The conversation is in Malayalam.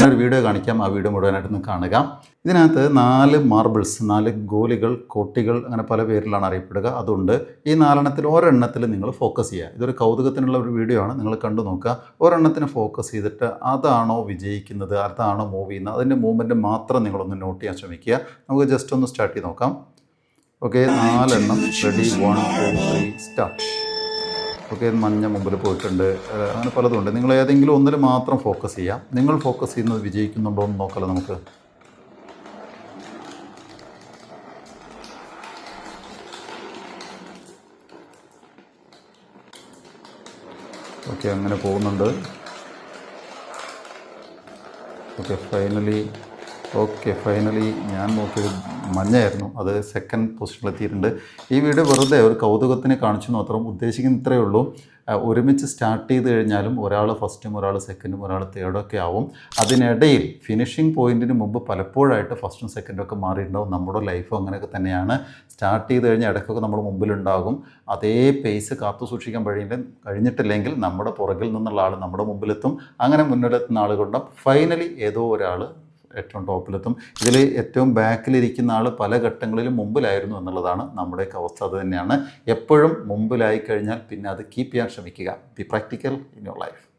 ഞാനൊരു വീഡിയോ കാണിക്കാം. ആ വീഡിയോ മുഴുവനായിട്ടൊന്ന് കാണുക. ഇതിനകത്ത് നാല് മാർബിൾസ് നാല് ഗോലികൾ കോട്ടികൾ അങ്ങനെ പല പേരിലാണ് അറിയപ്പെടുക. അതുകൊണ്ട് ഈ നാലെണ്ണത്തിൽ ഒരെണ്ണത്തിൽ നിങ്ങൾ ഫോക്കസ് ചെയ്യുക. ഇതൊരു കൗതുകത്തിനുള്ള ഒരു വീഡിയോ ആണ്. നിങ്ങൾ കണ്ടു നോക്കുക. ഒരെണ്ണത്തിന് ഫോക്കസ് ചെയ്തിട്ട് അതാണോ വിജയിക്കുന്നത്? അതാണോ മൂവ് ചെയ്യുന്നത്? അതിന്റെ മൂവ്മെന്റ് മാത്രം നിങ്ങളൊന്ന് നോട്ട് ചെയ്യാൻ ശ്രമിക്കുക. നമുക്ക് ജസ്റ്റ് ഒന്ന് സ്റ്റാർട്ട് ചെയ്ത് നോക്കാം. ഓക്കെ നാലെണ്ണം. Ready one two three start okay മഞ്ഞ മുമ്പിൽ പോയിട്ടുണ്ട്. അങ്ങനെ പലതുണ്ട് നിങ്ങൾ ഏതെങ്കിലും ഒന്നിൽ മാത്രം ഫോക്കസ് ചെയ്യാം. നിങ്ങൾ ഫോക്കസ് ചെയ്യുന്നത് വിജയിക്കുന്നുണ്ടോ എന്ന് നോക്കാലോ നമുക്ക്. ഓക്കെ അങ്ങനെ പോകുന്നുണ്ട്. ഓക്കെ ഫൈനലി ഓക്കെ ഫൈനലി ഞാൻ നോക്കിയത് മഞ്ഞയായിരുന്നു. അത് സെക്കൻഡ് പൊസിഷനിൽ എത്തിയിട്ടുണ്ട്. ഈ വീഡിയോ വെറുതെ ഒരു കൗതുകത്തിന് കാണിച്ചു മാത്രം ഉദ്ദേശിക്കുന്ന ഇത്രയേ ഉള്ളൂ. ഒരുമിച്ച് സ്റ്റാർട്ട് ചെയ്ത് കഴിഞ്ഞാലും ഒരാൾ ഫസ്റ്റും ഒരാൾ സെക്കൻഡും ഒരാൾ തേർഡൊക്കെ ആവും. അതിനിടയിൽ ഫിനിഷിംഗ് പോയിന്റിന് മുമ്പ് പലപ്പോഴായിട്ട് ഫസ്റ്റും സെക്കൻഡും ഒക്കെ മാറിയിട്ടുണ്ടാവും. നമ്മുടെ ലൈഫും അങ്ങനെയൊക്കെ തന്നെയാണ്. സ്റ്റാർട്ട് ചെയ്ത് കഴിഞ്ഞാൽ ഇടയ്ക്കൊക്കെ നമ്മുടെ മുമ്പിലുണ്ടാകും. അതേ പേസ് കാത്തു സൂക്ഷിക്കാൻ കഴിയില്ല കഴിഞ്ഞിട്ടില്ലെങ്കിൽ നമ്മുടെ പുറകിൽ നിന്നുള്ള ആൾ നമ്മുടെ മുമ്പിലെത്തും. അങ്ങനെ മുന്നിലെത്തുന്ന ആളുകളുടെ ഫൈനലി ഏതോ ഒരാൾ ഏറ്റവും ടോപ്പിലെത്തും. ഇതിൽ ഏറ്റവും ബാക്കിലിരിക്കുന്ന ആൾ പല ഘട്ടങ്ങളിലും മുമ്പിലായിരുന്നു എന്നുള്ളതാണ് നമ്മുടെയൊക്കെ അവസ്ഥ. അത് തന്നെയാണ്. എപ്പോഴും മുമ്പിലായി കഴിഞ്ഞാൽ പിന്നെ അത് കീപ്പ് ചെയ്യാൻ ശ്രമിക്കുക. Be practical in your life